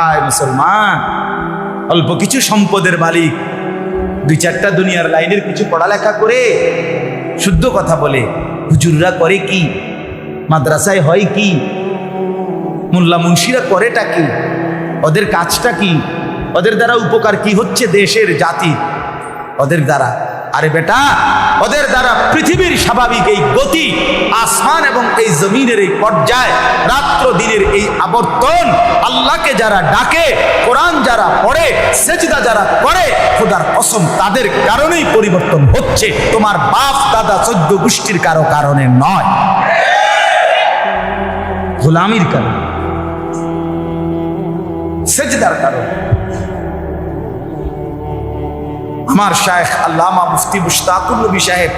হায় মুসলমান। অল্প কিছু সম্পদের মালিক। দুই চারটা দুনিয়ার লাইনের কিছু পড়ালেখা করে শুদ্ধ কথা বলে। হুজুররা করে কি? মাদ্রাসায় হয় কি? মোল্লা মুন্সিরা করেটা কি? ওদের কাজটা কি? ওদের দ্বারা উপকার কি হচ্ছে দেশের জাতি ওদের দ্বারা আরে বেটা, ওদের দ্বারা পৃথিবীর স্বাভাবিক এই গতি, আসমান এবং এই জমিনের এই পর্যায়, রাত্র দিনের এই আবর্তন, আল্লাহকে যারা ডাকে, কোরআন যারা পড়ে, সেজদা যারা করে, খোদার কসম তাদের কারণেই পরিবর্তন হচ্ছে। তোমার বাপ, দাদা চোদ্দ গোষ্ঠীর কারও কারণে নয়। গোলামির কারণে। সেজদার কারণে। আমার শায়েখ আল্লামা মুফতি মুশতাকুর নবী সাহেব,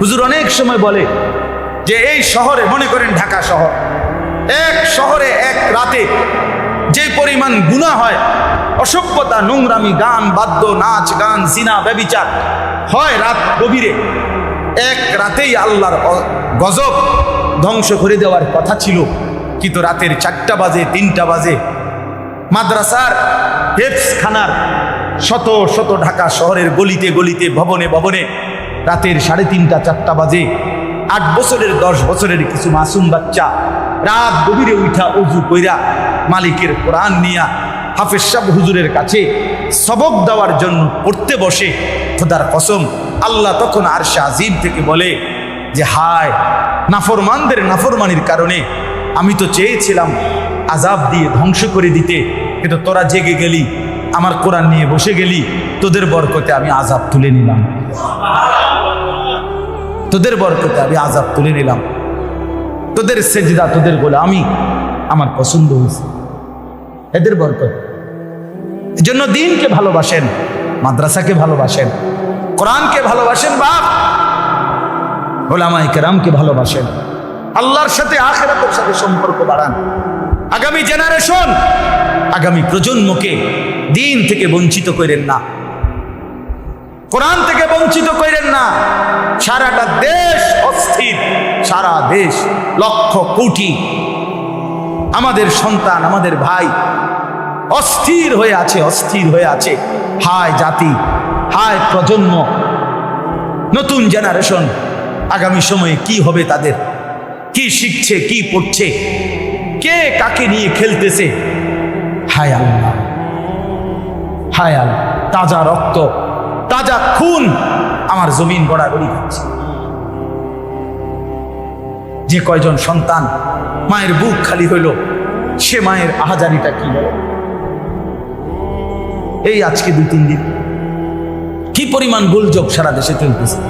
হুজুর অনেক সময় বলে যে এই শহরে, মনে করেন ঢাকা শহর, এক শহরে এক রাতে যে পরিমাণ গুণা হয়, অসভ্যতা, নোংরামি, গান, বাদ্য, নাচ, গান, জিনা, ব্যবিচার হয় রাত গভীরে, এক রাতেই আল্লাহর গজব ধ্বংস করে দেওয়ার কথা ছিল। কিন্তু রাতের চারটা বাজে, তিনটা বাজে, মাদ্রাসার হেফস খানার শত শত ঢাকা শহরের গলিতে গলিতে, ভবনে ভবনে রাতের সাড়ে তিনটা, চারটা বাজে। আট বছরের, দশ বছরের কিছু মাসুম বাচ্চা রাত গভীরে উঠা উজু কইরা মালিকের কোরআন নিয়া হাফেজ সাহ হুজুরের কাছে সবক দেওয়ার জন্য পড়তে বসে। খোদার কসম, আল্লাহ তখন আর আজিম থেকে বলে যে, হায়, নাফরমানদের নাফরমানির কারণে আমি তো চেয়েছিলাম আজাব দিয়ে ধ্বংস করে দিতে, কিন্তু তোরা জেগে গেলি। আমার কোরআন নিয়ে বসে গেলি, তোদের বরকতে আমি আজাব তুলে নিলাম। তোদের বরকতে আমি আজাব তুলে নিলাম। তোদের সেজদা, তোদের বলে আমি আমার পছন্দ হয়েছে। এদের বরকত। এজন্য দিনকে ভালোবাসেন, মাদ্রাসাকে ভালোবাসেন, কোরআনকে ভালোবাসেন বাপ। ওলামাই কেরামকে ভালোবাসেন। আল্লাহর সাথে আখেরাতের সাথে সম্পর্ক বাড়ান। আগামী জেনারেশন আগামী প্রজন্মকে দিন থেকে বঞ্চিত করেন না। কোরআন থেকে বঞ্চিত করেন না। সারাটা দেশ অস্থির। সারা দেশ লক্ষ কোটি আমাদের সন্তান, আমাদের ভাই অস্থির হয়ে আছে, অস্থির হয়ে আছে। হায় জাতি, হায় প্রজন্ম, নতুন জেনারেশন, আগামী সময়ে কি হবে তাদের? কি শিখছে, কি পড়ছে? কে কাকে নিয়ে খেলতেছে? হায় আল্লাহ। হায় আল্লাহ তাজা রক্ত, তাজা খুন আমার জমিন গড়াগড়ি খাচ্ছে। যে কয়জন সন্তান মায়ের বুক খালি হইল, সে মায়ের আহাজারিটা কি? এই আজকে দুই তিন দিন কি পরিমাণ গোলযোগ সারা দেশে চলতেছে?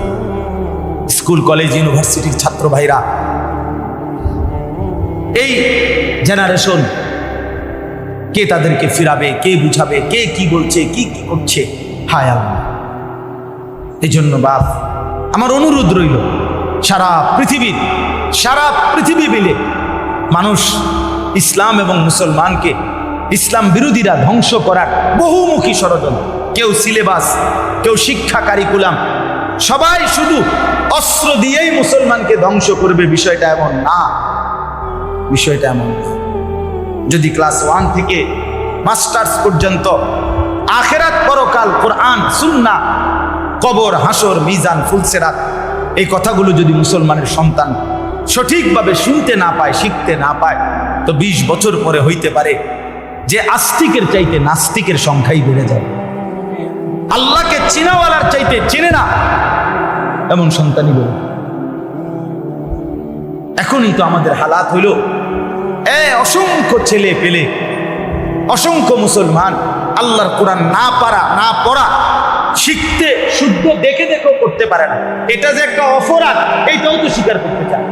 স্কুল, কলেজ, ইউনিভার্সিটির ছাত্র ভাইরা, এই জেনারেশন কে তাদেরকে ফিরাবে, কে বুঝাবে, কে কি বলছে, কি কি করছে? হায় আল্লাহ। এই জন্য বাপ, আমার অনুরোধ রইল, সারা পৃথিবীর সারা পৃথিবী মিলে মানুষ, ইসলাম এবং মুসলমানকে ইসলাম বিরোধীরা ধ্বংস করার বহুমুখী ষড়যন্ত্র। কেউ সিলেবাস, কেউ শিক্ষা কারিকুলাম, সবাই শুধু অস্ত্র দিয়েই মুসলমানকে ধ্বংস করবে, বিষয়টা এমন না। বিষয়টা এমন না। যদি ক্লাস ওয়ান থেকে মাস্টার্স পর্যন্ত আখেরাত পরকাল কোরআন সুন্না কবর, হাসর, মিজান, ফুলসেরাত, এই কথাগুলো যদি মুসলমানের সন্তান সঠিকভাবে শুনতে না পায়, শিখতে না পায়, তো ২০ বছর পরে হইতে পারে যে আস্তিকের চাইতে নাস্তিকের সংখ্যাই বেড়ে যায়। আল্লাহকে চিনাওয়ালার চাইতে চেনে না, এমন সন্তানই বেড়ে এখনই তো আমাদের হালাত হইল এ অসংখ্য ছেলে পেলে, অসংখ্য মুসলমান, আল্লাহর কোরআন না পারা, না পড়া, শিখতে, শুদ্ধ, দেখে দেখেও করতে পারে না। এটা যে একটা অপরাধ, এইটাও তো স্বীকার করতে চায়।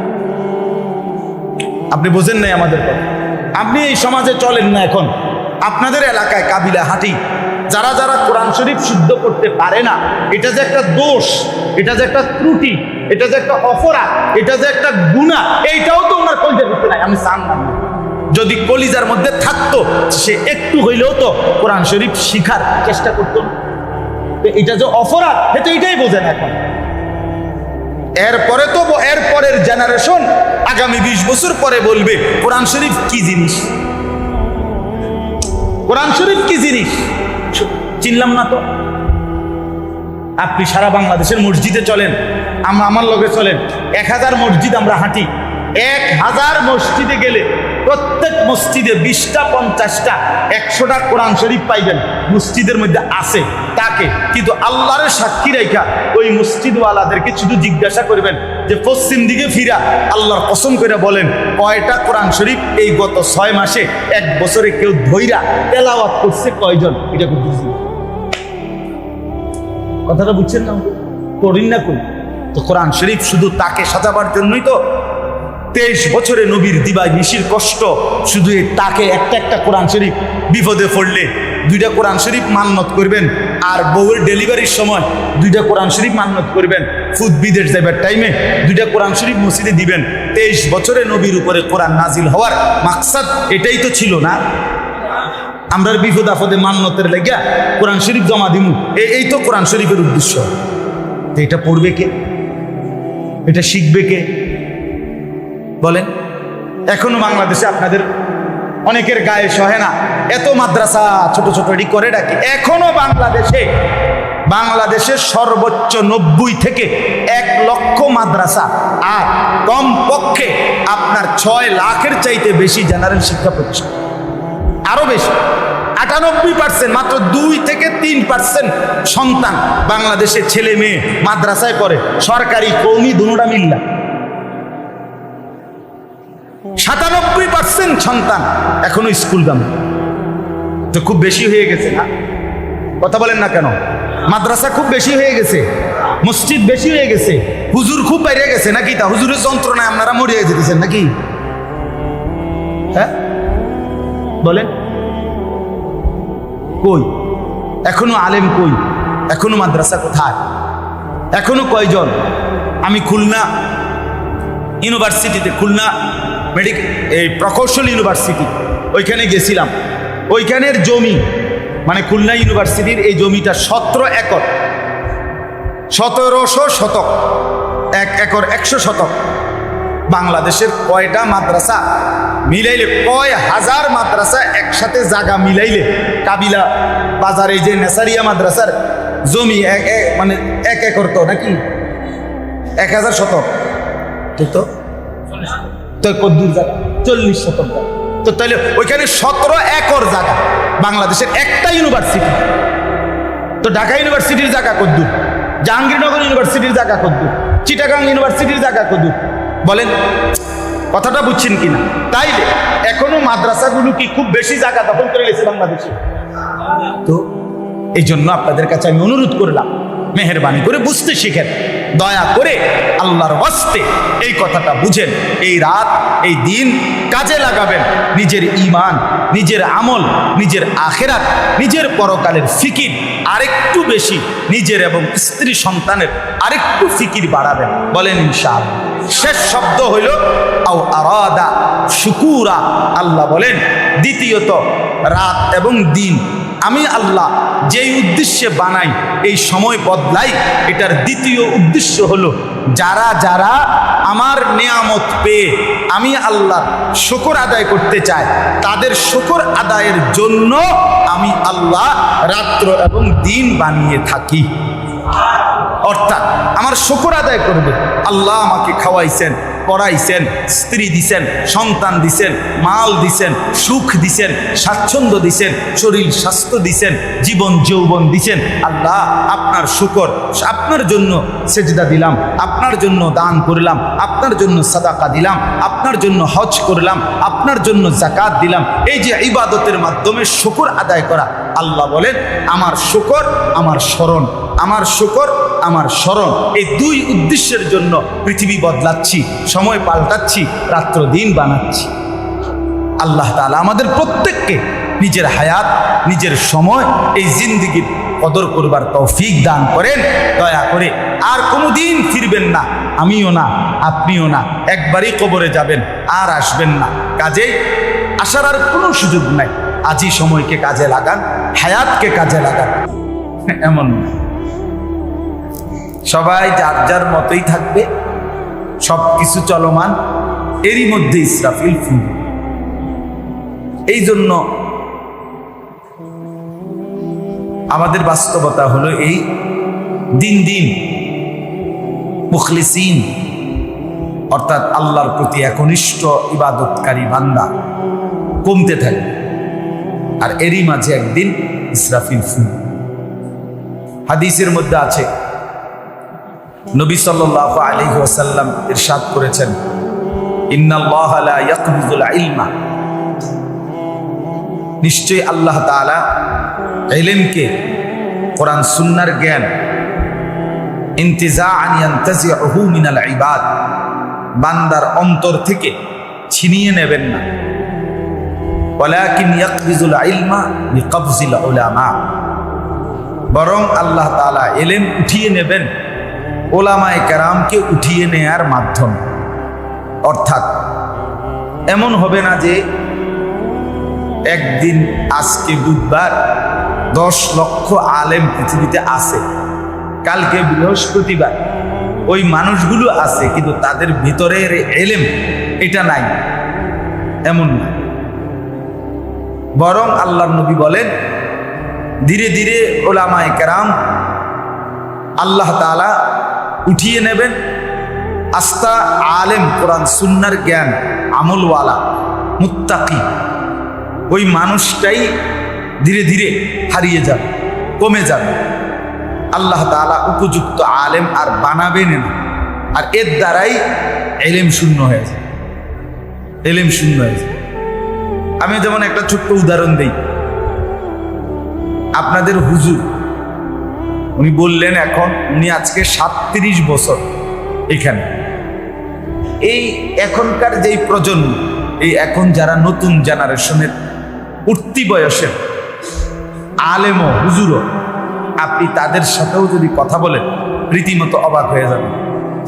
আপনি বোঝেন নাই আমাদের কথা। আপনি এই সমাজে চলেন না এখন। আপনাদের এলাকায় কাবিলা হাঁটি, যারা যারা কোরআন শরীফ শুদ্ধ করতে পারে না, এটা যে একটা দোষ, এটা যে একটা ত্রুটি, এটা যে একটা অপরাধ, এটা যে একটা গুণা এইটাও তো ওনার কলিজা করতে নাই। আমি চান না। যদি কলিজার মধ্যে থাকতো, সে একটু হইলেও তো কোরআন শরীফ শিখার চেষ্টা করতো। এটা যে অপরাধ তো এটাই বোঝেন এখন। এরপরে তো এরপরের জেনারেশন আগামী বিশ বছর পরে বলবে, কোরআন শরীফ কি জিনিস? কোরআন শরীফ কি জিনিস? চিনলাম না তো। আপনি সারা বাংলাদেশের মসজিদে চলেন আমরা আমার লগে চলেন। এক হাজার মসজিদ আমরা হাঁটি। এক হাজার মসজিদে গেলে প্রত্যেক মসজিদে বিশটা, পঞ্চাশটা, একশোটা কোরআন শরীফ পাইবেন। মসজিদের মধ্যে আছে তাকে। কিন্তু আল্লাহরের সাক্ষী রেখা ওই মসজিদওয়ালাদেরকে শুধু জিজ্ঞাসা করবেন যে, পশ্চিম দিকে ফিরা। আল্লাহর কসম করে বলেন, কয়টা কোরআন শরীফ এই গত ছয় মাসে, এক বছরে কেউ ধৈরা তেলাওয়াত করছে কয়জন? এটা বুঝি। কথাটা বুঝছেন না? করিন না করি তো কোরআন শরীফ শুধু তাকে সাজাবার জন্যই তো তেইশ বছরে নবীর দিবাই নিশির কষ্ট, শুধু তাকে একটা একটা কোরআন শরীফ বিপদে পড়লে দুইটা কোরআন শরীফ মান্নত করবেন, আর বউয়ের ডেলিভারির সময় দুইটা কোরআন শরীফ মান্নত করবেন ফুদ বিদেশ যাবার টাইমে দুইটা কোরআন শরীফ মসজিদে দিবেন। তেইশ বছরে নবীর উপরে কোরআন নাজিল হওয়ার মাকসাদ এটাই তো ছিল না। আমরার বিপদ আপদে মান্যতের লেগা কোরআন শরীফ জমা দিমু। এই তো কোরআন শরীফের উদ্দেশ্য। এটা পড়বে কে? এটা শিখবে কে? বলেন। এখনও বাংলাদেশে আপনাদের অনেকের গায়ে সহে না। এত মাদ্রাসা ছোট ছোট এটি করে ডাকি এখনও বাংলাদেশে, বাংলাদেশের সর্বোচ্চ নব্বই থেকে এক লক্ষ মাদ্রাসা আর কম পক্ষে আপনার ছয় লাখের চাইতে বেশি জেনারেল শিক্ষা প্রতিষ্ঠান। আরও বেশি, আটানব্বই পার্সেন্ট, মাত্র দুই থেকে তিন পার্সেন্ট সন্তান বাংলাদেশের ছেলে মেয়ে মাদ্রাসায় পড়ে। সরকারি কৌমি দুটা মিল্লা। সাতানব্বই পার্সেন্ট সন্তান এখনও স্কুল গামে তো খুব বেশি হয়ে গেছে না? কথা বলেন না কেন? মাদ্রাসা খুব বেশি হয়ে গেছে। মসজিদ বেশি হয়ে গেছে। হুজুর খুব বাইরে গেছে নাকি তা? হুজুরের যন্ত্রণায় আপনারা মরিয়ে যেতেছেন নাকি? হ্যাঁ? বলেন। কই? এখনও আলেম কই? এখনও মাদ্রাসা কোথায়? এখনও কয়জন? আমি খুলনা ইউনিভার্সিটিতে খুলনা মেডিকেল এই প্রকৌশল ইউনিভার্সিটি, ওইখানে গেছিলাম। ওইখানের জমি মানে খুলনা ইউনিভার্সিটির এই জমিটা সতেরো একর। সতেরোশো শতক, এক একর একশো শতক। বাংলাদেশের কয়টা মাদ্রাসা মিলাইলে, কয় হাজার মাদ্রাসা একসাথে জায়গা মিলাইলে, কাবিলা বাজারে যে নেসারিয়া মাদ্রাসার জমি এক মানে এক একর তো নাকি? এক হাজার শতক। ঠিক তো? তো কদ্দুর জায়গা, চল্লিশ শতক তো তাহলে ওইখানে সতেরো একর জায়গা, বাংলাদেশের একটা ইউনিভার্সিটি তো ঢাকা ইউনিভার্সিটির জায়গা কদ্দুর, জাহাঙ্গীরনগর ইউনিভার্সিটির জায়গা কদ্দুর, চিটাগাং ইউনিভার্সিটির জায়গা কদ্দুর। বলেন, কথাটা বুঝছেন কিনা? তাইলে এখনও মাদ্রাসাগুলো কি খুব বেশি জায়গা দখল করে গেছে বাংলাদেশে? তো এই জন্য আপনাদের কাছে আমি অনুরোধ করলাম, মেহরবানি করে বুঝতে শিখেন। দয়া করে আল্লাহর হস্তে এই কথাটা বুঝেন। এই রাত, এই দিন কাজে লাগাবেন। নিজের ইমান নিজের আমল, নিজের আখেরাত, নিজের পরকালের ফিকির আরেকটু বেশি নিজের এবং স্ত্রী সন্তানের আরেকটু ফিকির বাড়াবেন। বলেন ইনশাল শেষ শব্দ হইল, আও আরাদা শুকুরা। আল্লাহ বলেন, দ্বিতীয়ত রাত এবং দিন আমি আল্লাহ যেই উদ্দেশ্যে বানাই, এই সময় বদলাই, এটার দ্বিতীয় উদ্দেশ্য হলো যারা যারা আমার নেয়ামত পেয়ে আমি আল্লাহ শকর আদায় করতে চাই তাদের শকর আদায়ের জন্য আমি আল্লাহ রাত্র এবং দিন বানিয়ে থাকি। অর্থাৎ আমার শুকর আদায় করবে। আল্লাহ আমাকে খাওয়াইছেন, পড়াইছেন, স্ত্রী দিছেন, সন্তান দিছেন, মাল দিছেন, সুখ দিছেন, স্বাচ্ছন্দ্য দিছেন, শরীর স্বাস্থ্য দিছেন, জীবন যৌবন দিছেন। আল্লাহ আপনার শুকর, আপনার জন্য সেজদা দিলাম, আপনার জন্য দান করলাম, আপনার জন্য সাদাকা দিলাম, আপনার জন্য হজ করলাম, আপনার জন্য জাকাত দিলাম। এই যে ইবাদতের মাধ্যমে শুকর আদায় করা, আল্লাহ বলেন, আমার শুকর, আমার স্মরণ, আমার শুকর আমার স্মরণ। এই দুই উদ্দেশ্যের জন্য পৃথিবী বদলাচ্ছি, সময় পাল্টাচ্ছি রাত্র দিন বানাচ্ছি। আল্লাহ তাআলা আমাদের প্রত্যেককে নিজের হায়াত, নিজের সময়, এই জিন্দিগির কদর করবার তৌফিক দান করেন। দয়া করে আর কোনো দিন ফিরবেন না, আমিও না, আপনিও না, একবারই কবরে যাবেন, আর আসবেন না। কাজেই আসার আর কোনো সুযোগ নাই। আজই সময়কে কাজে লাগান, হায়াতকে কাজে লাগান। এমন সবাই যার যার মতোই থাকবে সব কিছু চলমান, এরই মধ্যে ইসরাফিল ফুল এই জন্য আমাদের বাস্তবতা হলো এই, দিন দিন মুখলিসিন, অর্থাৎ আল্লাহর প্রতি একনিষ্ঠ ইবাদতকারী বান্দা কমতে থাকে আর এরই মাঝে একদিন ইসরাফিল ফুল হাদিসের মধ্যে আছে নবী সাল্লাল্লাহু আলাইহি ওয়াসাল্লাম ইরশাদ করেছেন ইলমা। নিশ্চয়ই আল্লাহ ইলমকে কোরআন সুন্নাহর জ্ঞান বান্দার অন্তর থেকে ছিনিয়ে নেবেন না। বরং আল্লাহ ইলম উঠিয়ে নেবেন ওলামায়ে কেরামকে উঠিয়ে নেয়ার মাধ্যম। অর্থাৎ, এমন হবে না যে একদিন আজকে বুধবার দশ লক্ষ আলেম পৃথিবীতে আছে, কালকে বৃহস্পতিবার। ওই মানুষগুলো আছে, কিন্তু তাদের ভিতরের এলেম এটা নাই, এমন না। বরং আল্লাহ নবী বলেন, ধীরে ধীরে ওলামায় কেরাম আল্লাহ তালা উঠিয়ে নেবেন। আস্তা আলেম, কোরআন সুন্নার জ্ঞান, আমলওয়ালা, মুত্তাকি। ওই মানুষটাই ধীরে ধীরে হারিয়ে যাবে, কমে যাবে। আল্লাহ তালা উপযুক্ত আলেম আর বানাবেন না। আর এর দ্বারাই এলেম শূন্য হয়ে যায়। এলেম শূন্য হয়ে যায়। আমি যেমন একটা ছোট্ট উদাহরণ দিই। আপনাদের হুজুর উনি বললেন এখন উনি আজকে সাতত্রিশ বছর এখানে। এই এখনকার যেই প্রজন্ম, এই এখন যারা নতুন জেনারেশনের উঠতি বয়সের আলেমও, হুজুরও, আপনি তাদের সাথেও যদি কথা বলেন, রীতিমতো অবাক হয়ে যাবেন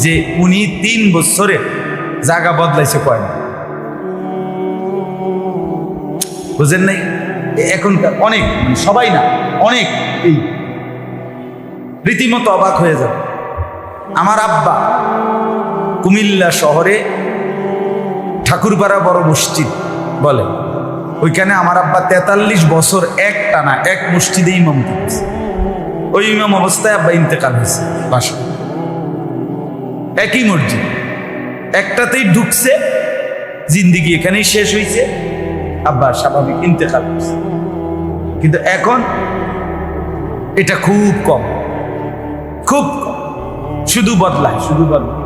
যে উনি তিন বছরে জায়গা বদলাইছে কয় বুঝেন নাই? এখনকার অনেক মানে সবাই না, অনেক এই রীতিমতো অবাক হয়ে যাবে। আমার আব্বা কুমিল্লা শহরে ঠাকুরপাড়া বড় মসজিদ বলে। ওইখানে আমার আব্বা তেতাল্লিশ বছর এক টানা এক মসজিদে ইমাম ওই ইমাম অবস্থায় আব্বা ইন্তেকাল হয়েছে বাসা একই মসজিদ। একটাতেই ঢুকছে, জিন্দিগি এখানেই শেষ হয়েছে। আব্বা স্বাভাবিক ইন্তেকাল হয়েছে কিন্তু এখন এটা খুব কম। খুব শুধু বদলায় শুধু বদলায়।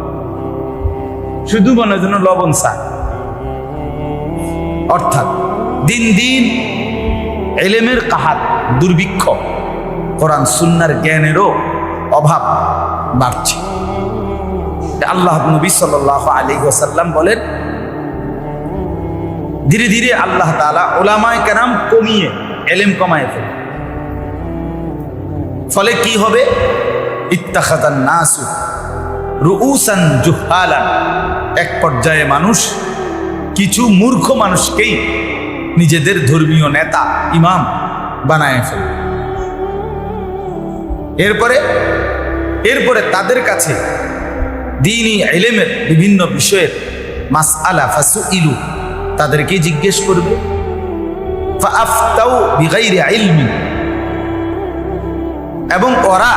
শুধু মনের জন্য লবণ চায়। অর্থাৎ দিন দিন এলেমের কাহাত দুর্ভিক্ষ, কোরআন সুন্নার জ্ঞানেরও অভাব বাড়ছে। আল্লাহ নবী সাল আলী ওসাল্লাম বলেন, ধীরে ধীরে আল্লাহ তালা ওলামায় কেরাম কমিয়ে, এলেম কমায় ফেলে। ফলে কি হবে? এক পর্যায়ে মানুষ, কিছু মূর্খ মানুষকেই নিজেদের ধর্মীয় নেতা, ইমাম বানায় ফেলে। এরপরে এরপরে তাদের কাছে দিনই এলেমের বিভিন্ন বিষয়ের মাস আলা ফাসু ইলু তাদেরকে জিজ্ঞেস করবে। এবং ওরা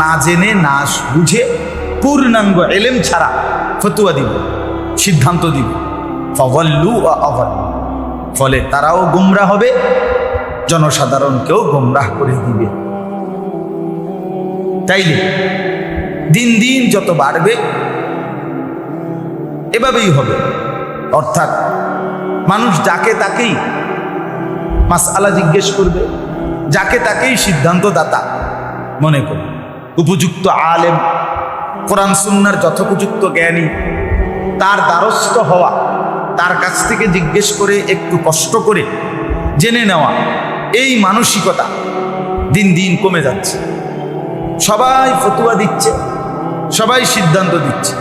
না জেনে, না বুঝে পূর্ণাঙ্গ এলেম ছাড়া ফতুয়া দিব, সিদ্ধান্ত দিব। ফগল্লু অগল ফলে তারাও গুমরা হবে, জনসাধারণকেও গুমরাহ করে দিবে। তাইলে দিন দিন যত বাড়বে, এভাবেই হবে। অর্থাৎ মানুষ যাকে তাকেই মাস আলা জিজ্ঞেস করবে, যাকে তাকেই সিদ্ধান্তদাতা মনে করবে। উপযুক্ত আলেম, কোরআন সুন্নার যথোপযুক্ত জ্ঞানী, তার দ্বারস্থ হওয়া, তার কাছ থেকে জিজ্ঞেস করে, একটু কষ্ট করে জেনে নেওয়া, এই মানসিকতা দিন দিন কমে যাচ্ছে। সবাই ফতুয়া দিচ্ছে, সবাই সিদ্ধান্ত দিচ্ছে,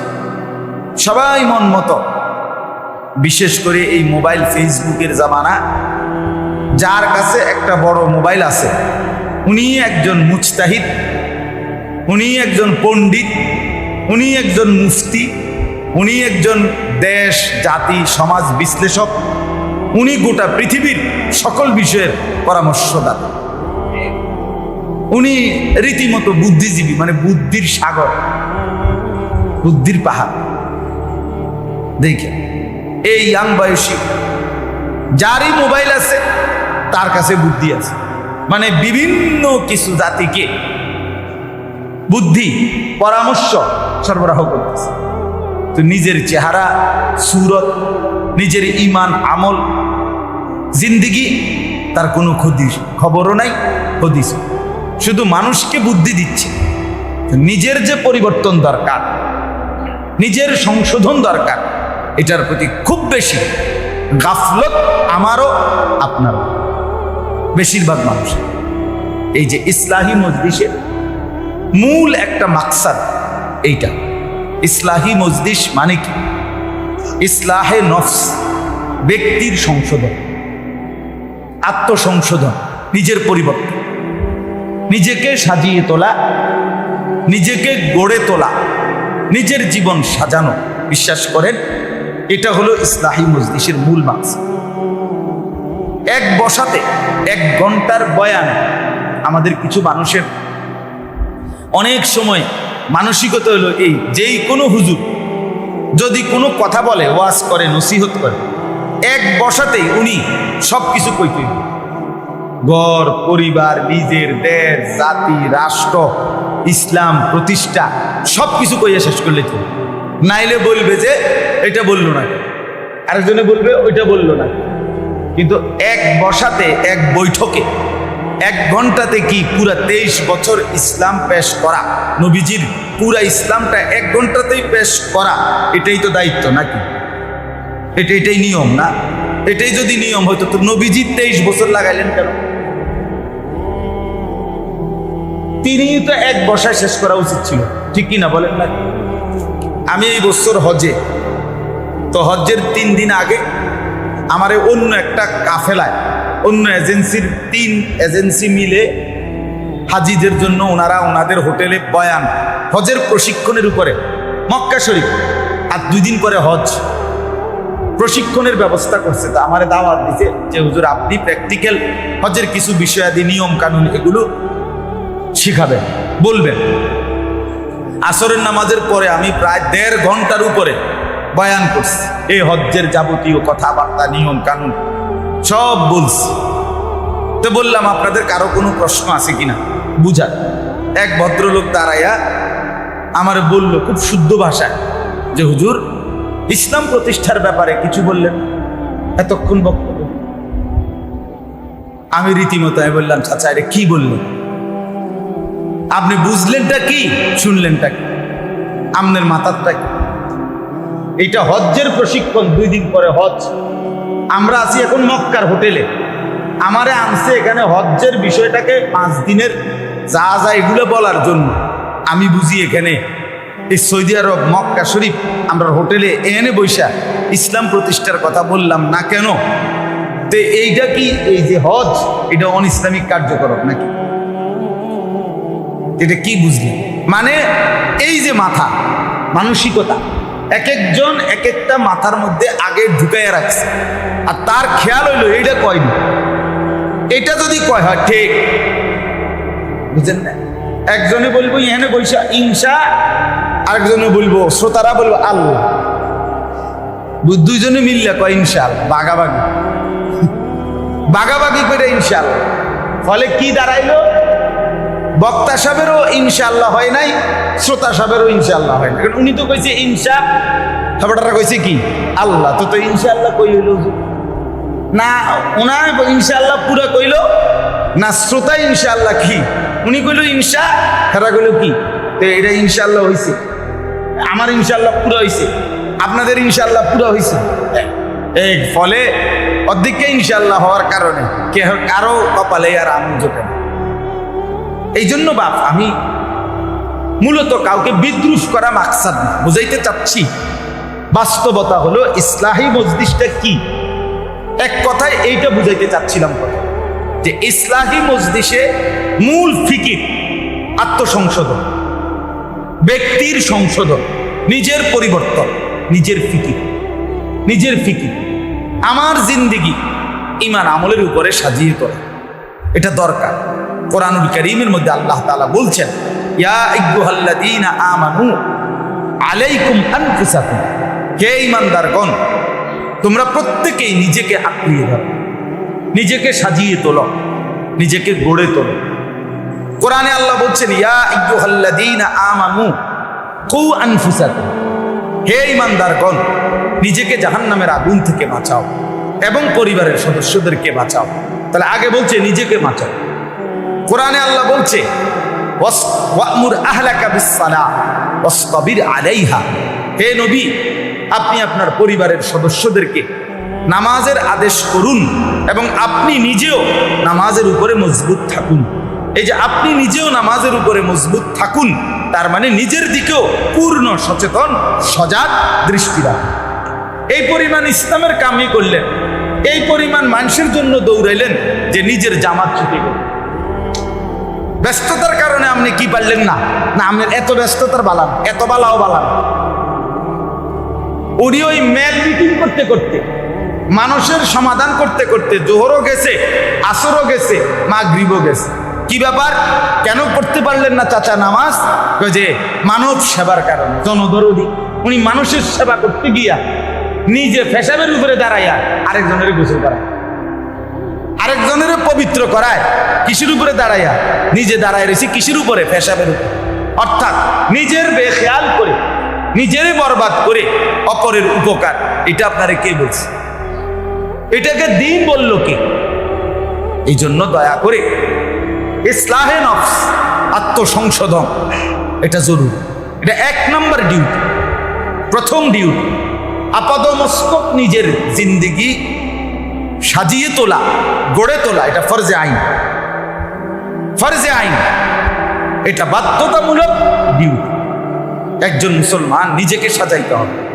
সবাই মন মতো। বিশেষ করে এই মোবাইল, ফেসবুকের জামানা, যার কাছে একটা বড় মোবাইল আছে, উনি একজন মুজতাহিদ উনি একজন পণ্ডিত, উনি একজন মুফতি, উনি একজন দেশ, জাতি, সমাজ বিশ্লেষক, উনি গোটা পৃথিবীর সকল বিষয়ের পরামর্শদাতা। উনি রীতিমতো বুদ্ধিজীবী মানে বুদ্ধির সাগর, বুদ্ধির পাহাড়। দেখে, এই ইয়াং বয়সী, যারই মোবাইল আছে, তার কাছে বুদ্ধি আছে। মানে বিভিন্ন কিছু জাতিকে বুদ্ধি পরামর্শ। সরবরাহ করতেছে। তো নিজের চেহারা সুরত নিজের ইমান আমল জিন্দিগি তার কোনো ক্ষতি খবরও নাই হদিস। শুধু মানুষকে বুদ্ধি দিচ্ছে। নিজের যে পরিবর্তন দরকার নিজের সংশোধন দরকার এটার প্রতি খুব বেশি গাফলত আমারও আপনারও বেশিরভাগ মানুষ এই যে ইসলাহী মজলিসের মূল একটা মাকসাদ এইটা। ইসলাহি মজলিস মানে কি? ইসলাহে নফস, ব্যক্তির সংশোধন, আত্মসংশোধন, নিজের পরিবর্তন। নিজেকে সাজিয়ে তোলা, নিজেকে গড়ে তোলা, নিজের জীবন সাজানো। বিশ্বাস করেন, এটা হলো ইসলাহি মজলিসের মূল মাস এক বসাতে, এক ঘণ্টার বয়ান আমাদের কিছু মানুষের অনেক সময় মানসিকতা হলো এই, যেই কোনো হুজুর যদি কোনো কথা বলে, ওয়াজ করে, নসিহত করে, এক বসাতেই উনি সব কিছু কইতে। ঘর, পরিবার, নিজের দেশ, জাতি, রাষ্ট্র, ইসলাম, প্রতিষ্ঠা সব কিছু কইয়া শেষ করলে তো নাইলে বলবে যে, এটা বলল না। আরেকজনে বলবে, ওইটা বলল না। কিন্তু এক বসাতে, এক বৈঠকে এক ঘন্টাতে কি পুরা তেইশ বছর ইসলাম পেশ করা? নবীজির পুরা ইসলামটা এক ঘন্টাতেই পেশ করা, এটাই তো দায়িত্ব নাকি? এটা এটাই নিয়ম না? এটাই যদি নিয়ম হয়তো তো নবীজি তেইশ বছর লাগাইলেন কেন? তিনি তো এক বসায় শেষ করা উচিত ছিল। ঠিক কি না বলেন না? আমি এই বছর হজে তো হজ্জের তিন দিন আগে আমারে অন্য একটা কাফেলায় অন্য এজেন্সির তিন এজেন্সি মিলে হাজিদের জন্য ওনারা ওনাদের হোটেলে বয়ান, হজের প্রশিক্ষণের উপরে, মক্কা শরীফ। আর দুই দিন পরে হজ। প্রশিক্ষণের ব্যবস্থা করছে। তো আমার দাওয়াত দিছে যে, হুজুর, আপনি প্র্যাকটিক্যাল হজের কিছু বিষয়াদি, নিয়ম কানুন এগুলো শিখাবেন, বলবেন। আসরের নামাজের পরে আমি প্রায় দেড় ঘণ্টার উপরে বয়ান করছি। এই হজ্জের যাবতীয় কথাবার্তা, নিয়ম কানুন সব বলছি। তো বললাম, আপনাদের কারও কোনো প্রশ্ন আছে কিনা? বুঝার এক ভদ্রলোক দাঁড়াইয়া আমার বলল খুব শুদ্ধ ভাষায় যে, হুজুর, ইসলাম প্রতিষ্ঠার ব্যাপারে কিছু বললেন? এতক্ষণ বক্তব্য। আমি রীতিমতো আমি বললাম, চাচা, এটা কি বললেন? আপনি বুঝলেনটা কি, শুনলেনটা কি? আমনের মাথারটা কি? এইটা হজ্জের প্রশিক্ষণ, দুই দিন পরে হজ আমরা আছি এখন মক্কার হোটেলে। আমারে আনছে এখানে হজ্জের বিষয়টাকে পাঁচ দিনের যা যা এগুলো বলার জন্য। আমি বুঝি এখানে এই সৌদি আরব, মক্কা শরীফ, আমরা হোটেলে এনে বৈশা ইসলাম প্রতিষ্ঠার কথা বললাম না কেন? তো এইটা কি এই যে হজ, এটা অন ইসলামিক কার্যকলাপ নাকি? এটা কি বুঝলি? মানে এই যে মাথা, মানসিকতা। এক একজন এক একটা মাথার মধ্যে আগে ঢুকাইয়া রাখছে। আর তার খেয়াল হইল, এইটা কয়নি এটা যদি কয়, হয়, ঠিক। বুঝেন না একজনে বলব ইহানে বৈশা ইনসা। আরেকজনে বলব, শ্রোতারা বলব, আল্লাহ। দুইজনে মিললে কয় ইনশাল বাগাবাগি। বাগাবাগি করে ইনশাল ফলে কি দাঁড়াইলো? বক্তা সাহেবেরও ইনশাল্লাহ হয় নাই শ্রোতা সাহেবেরও ইনশাল্লাহ হয় না কারণ উনি তো কইছে ইনশা খাবারটা কইছে কি? আল্লাহ তো তো ইনশাল্লাহ কই হইল না ওনার ইনশাল্লাহ পুরা কইল। না শ্রোতা ইনশাল্লাহ কি? উনি কইল ইনশা। হেরা কইল কি? তো এটা ইনশাল্লাহ হইছে। আমার ইনশাল্লাহ পুরো হইছে। আপনাদের ইনশাল্লাহ পুরো হইছে? এই ফলে অর্ধেককে ইনশাল্লাহ হওয়ার কারণে কে কারও কপালে আর আমি জোটে না। এই জন্য বাপ, আমি মূলত কাউকে বিদ্রুষ করা মাকসাদ বুঝাইতে চাচ্ছি, বাস্তবতা হলো ইসলাহী মজলিসটা কি? এক কথায় এইটা বুঝাইতে চাচ্ছিলাম কথা, যে ইসলাহী মজলিসে মূল ফিকির আত্মসংশোধন, ব্যক্তির সংশোধন, নিজের পরিবর্তন, নিজের ফিকির নিজের ফিকির, আমার জিন্দিগি ইমান আমলের উপরে সাজিয়ে তোলা, এটা দরকার। কোরআনুল করিমের মধ্যে আল্লাহ তাআলা বলছেন আমানু আলাইকুম আনফুসাকুম। হে ঈমানদারগণ, তোমরা প্রত্যেকেই নিজেকে আঁকড়িয়ে ধরো, নিজেকে সাজিয়ে তোলো, নিজেকে গড়ে তোলো। কোরআনে আল্লাহ বলছেন, ইয়া আইয়ুহাল্লাযীনা আমানু কু আনফুসাকুম। হে ঈমানদারগণ, নিজেকে জাহান্নামের আগুন থেকে বাঁচাও এবং পরিবারের সদস্যদেরকে বাঁচাও। তাহলে আগে বলছে, নিজেকে বাঁচাও। কোরআনে আল্লাহ বলছে হে নবী, আপনি আপনার পরিবারের সদস্যদেরকে নামাজের আদেশ করুন এবং আপনি নিজেও নামাজের উপরে মজবুত থাকুন। এই যে আপনি নিজেও নামাজের উপরে মজবুত থাকুন, তার মানে নিজের দিকেও পূর্ণ সচেতন, সজাগ দৃষ্টি রাখুন। এই পরিমাণ ইসলামের কামই করলেন, এই পরিমাণ মানুষের জন্য দৌড়াইলেন যে নিজের জামাত ছুটে গেল ব্যস্ততার কারণে আপনি কি পারলেন না? না, আপনি এত ব্যস্ততার বালান, এত বালাও বালান। উনি ওই মেল মিটিং করতে করতে, মানুষের সমাধান করতে করতে, জোহরও গেছে, আসরও গেছে, মাগরিবও গেছে। কি ব্যাপার? কেন করতে পারলেন না চাচা নামাজ? যে, মানব সেবার কারণে, জনদরদি। উনি মানুষের সেবা করতে গিয়া নিজে ফেসাবের উপরে দাঁড়াইয়া আরেকজনের গোসল করায়। আরেকজনের পবিত্র করায়, কিসের উপরে দাঁড়াইয়া? নিজে দাঁড়ায় রয়েছে কিসের উপরে? ফেসাবের উপরে। অর্থাৎ নিজের বেখেয়াল করে নিজেরই বরবাদ করে অপরের উপকার। এটা আপনারে কে বলছে? এটাকে দিন বলল কে? এই জন্য দয়া করে ইসলাহে নফস, আত্মসংশোধন, এটা জরুরি। এটা এক নম্বর ডিউটি। প্রথম ডিউটি, আপাদমস্তক নিজের জিন্দিগি সাজিয়ে তোলা, গড়ে তোলা, এটা ফরজে আইন। ফরজে আইন। এটা বাধ্যতামূলক ডিউটি। একজন মুসলমান নিজেকে সাজাইতে হবে,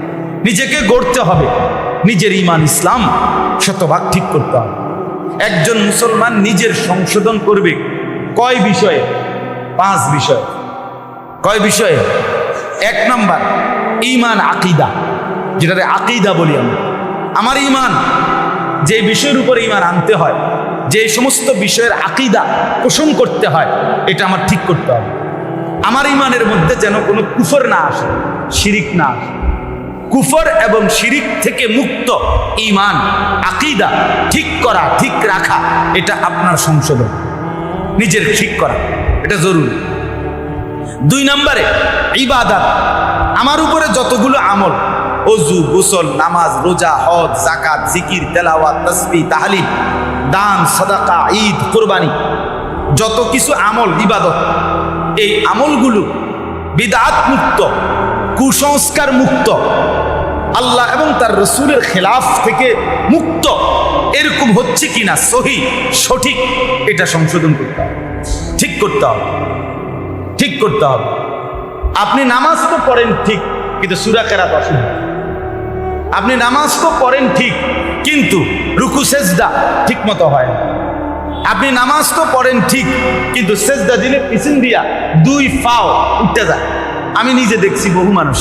নিজেকে গড়তে হবে, নিজের ইমান ইসলাম শতভাগ ঠিক করতে হবে। একজন মুসলমান নিজের সংশোধন করবে কয় বিষয়ে? পাঁচ বিষয়ে। কয় বিষয়ে? এক নাম্বার ইমান আকিদা। যেটাতে আকিদা বলি আমরা। আমার ইমান যে বিষয়ের উপরে ইমান আনতে হয়, যে সমস্ত বিষয়ের আকিদা পোষণ করতে হয়, এটা আমার ঠিক করতে হবে। আমার ইমানের মধ্যে যেন কোনো কুফর না আসে, শিরিক না আসে। কুফর এবং শিরিক থেকে মুক্ত ইমান, আকিদা ঠিক করা, ঠিক রাখা, এটা আপনার সংশোধন। নিজের ঠিক করা, এটা জরুরি। দুই নম্বরে, ইবাদত। আমার উপরে যতগুলো আমল অজু গোসল, নামাজ, রোজা, হজ জাকাত জিকির, তেলাওয়াত তসবি তাহলিম দান, সদাকা, ঈদ, কোরবানি, যত কিছু আমল, ইবাদত, এই আমলগুলো বিদাত মুক্ত, কুসংস্কার মুক্ত, আল্লাহ এবং তার রসুলের খেলাফ থেকে মুক্ত, এরকম হচ্ছে কিনা সহি, সঠিক, এটা সংশোধন করতে হবে। ঠিক করতে হবে। ঠিক করতে হবে। আপনি নামাজ তো পড়েন ঠিক, কিন্তু সুরা কেরাত অসুবিধা আপনি নামাজ তো পড়েন ঠিক, কিন্তু রুকু সেজদা ঠিক মতো হয় আপনি নামাজ তো পড়েন ঠিক, কিন্তু সেজদা দিলে পিছন দিয়া দুই ফাও উঠতে যায়। আমি নিজে দেখছি বহু মানুষ